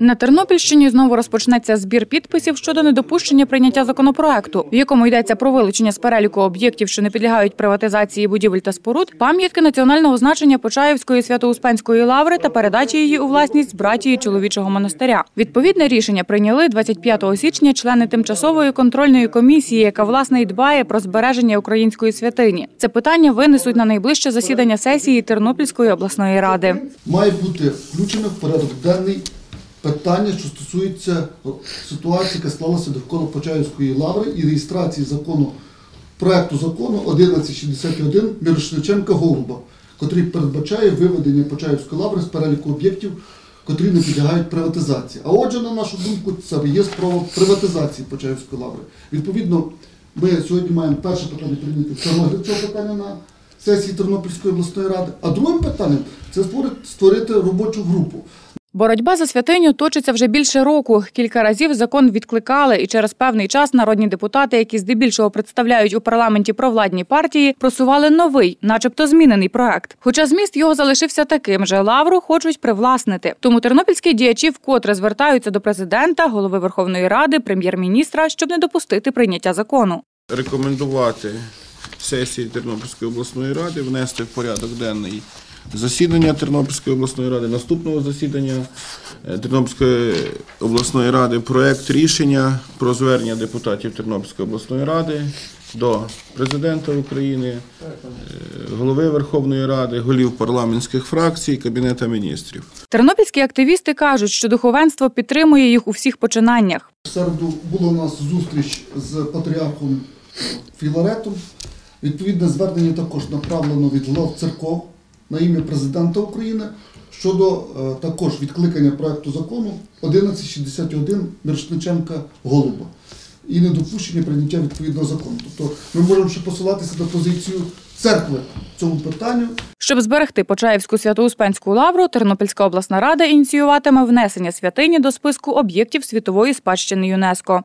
На Тернопільщині знову розпочнеться збір підписів щодо недопущення прийняття законопроекту, в якому йдеться про вилучення з переліку об'єктів, що не підлягають приватизації будівель та споруд, пам'ятки національного значення Почаївської свято-успенської лаври та передачі її у власність братії чоловічого монастиря. Відповідне рішення прийняли 25 січня члени тимчасової контрольної комісії, яка власне й дбає про збереження української святині. Це питання винесуть на найближче засідання сесії Тернопільської обласної ради. має бути включено в порядок денний питання, що стосується ситуації, яка склалася довкола Почаївської лаври і реєстрації закону, проекту закону 1161 Мірошниченка Голуба, котрий передбачає виведення Почаївської лаври з переліку об'єктів, котрі не підлягають приватизації. А отже, на нашу думку, це є справа приватизації Почаївської лаври. Відповідно, ми сьогодні маємо перше питання прийняти це розгляд цього питання на сесії Тернопільської обласної ради. А другим питанням це створити робочу групу. Боротьба за святиню точиться вже більше року. Кілька разів закон відкликали, і через певний час народні депутати, які здебільшого представляють у парламенті провладні партії, просували новий, начебто змінений проект. Хоча зміст його залишився таким же, лавру хочуть привласнити. Тому тернопільські діячі вкотре звертаються до президента, голови Верховної Ради, прем'єр-міністра, щоб не допустити прийняття закону. рекомендувати сесії Тернопільської обласної ради внести в порядок денний засідання Тернопільської обласної ради, наступного засідання е, Тернопільської обласної ради проект рішення про звернення депутатів Тернопільської обласної ради до президента України, е, голови Верховної Ради, голів парламентських фракцій, Кабінета міністрів. Тернопільські активісти кажуть, що духовенство підтримує їх у всіх починаннях. В середу була у нас зустріч з патріархом Філаретом. Відповідне звернення також направлено від глав церков на ім'я президента України щодо е, також відкликання проекту закону 1161 Мірошниченка Голуба і недопущення прийняття відповідного закону. Тобто ми можемо ще посилатися на позицію церкви в цьому питанню. Щоб зберегти Почаївську свято-успенську лавру, Тернопільська обласна рада ініціюватиме внесення святині до списку об'єктів світової спадщини ЮНЕСКО.